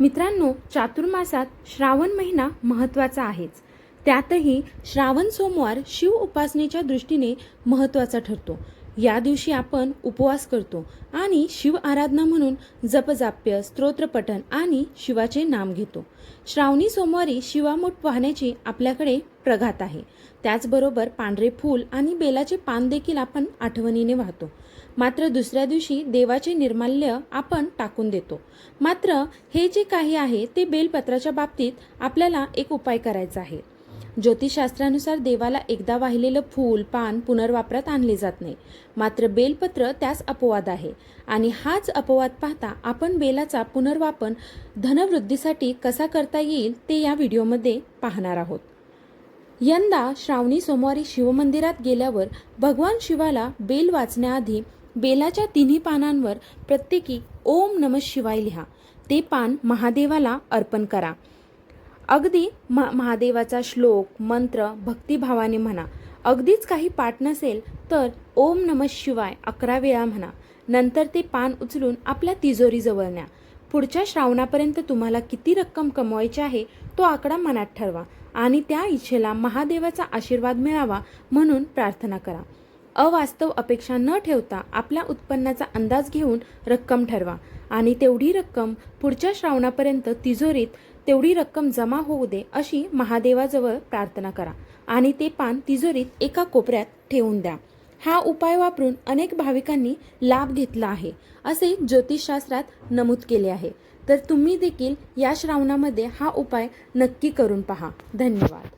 मित्रांनो चातुर्मासात श्रावण महिना महत्त्वाचा आहेच. त्यातही श्रावण सोमवार शिव उपासनेच्या दृष्टीने महत्त्वाचा ठरतो. या दिवशी आपण उपवास करतो आणि शिव आराधना म्हणून जपजाप्य स्तोत्रपठण आणि शिवाचे नाम घेतो. श्रावणी सोमवारी शिवामूठ पाहण्याची आपल्याकडे प्रघात आहे. त्याचबरोबर पांढरे फूल आणि बेलाचे पान देखील आपण आठवणीने वाहतो. मात्र दुसऱ्या दिवशी देवाचे निर्माल्य आपण टाकून देतो. मात्र हे जे काही आहे ते बेलपत्राच्या बाबतीत आपल्याला एक उपाय करायचा आहे. ज्योतिषशास्त्रानुसार देवाला एकदा वाहिलेलं फूल पान पुनर्वापरात आणले जात नाही. मात्र बेलपत्र त्यास अपवाद आहे. आणि हाच अपवाद पाहता आपण बेलाचा पुनर्वापन धनवृद्धीसाठी कसा करता येईल ते या व्हिडिओमध्ये पाहणार आहोत. यंदा श्रावणी सोमवारी शिवमंदिरात गेल्यावर भगवान शिवाला बेल वाचण्याआधी बेलाच्या तिन्ही पानांवर प्रत्येकी ओम नम शिवाय लिहा. ते पान महादेवाला अर्पण करा. अगदी महा महादेवाचा श्लोक मंत्र भक्तिभावाने म्हणा. अगदीच काही पाठ नसेल तर ओम नम शिवाय अकरा वेळा म्हणा. नंतर ते पान उचलून आपल्या तिजोरीजवळ न्या. पुढच्या श्रावणापर्यंत तुम्हाला किती रक्कम कमवायची आहे तो आकडा मनात ठरवा आणि त्या इच्छेला महादेवाचा आशीर्वाद मिळावा म्हणून प्रार्थना करा. अवास्तव अपेक्षा न ठेवता आपल्या उत्पन्नाचा अंदाज घेऊन रक्कम ठरवा. आणि तेवढी रक्कम पुढच्या श्रावणापर्यंत तिजोरीत तेवढी रक्कम जमा होऊ दे अशी महादेवाजवळ प्रार्थना करा. आणि ते पान तिजोरीत एका कोपऱ्यात ठेवून द्या. हा उपाय वापरून अनेक भाविकांनी लाभ घेतला आहे असे ज्योतिषशास्त्रात नमूद केले आहे. तर तुम्ही देखील या श्रावणामध्ये हा उपाय नक्की करून पहा. धन्यवाद.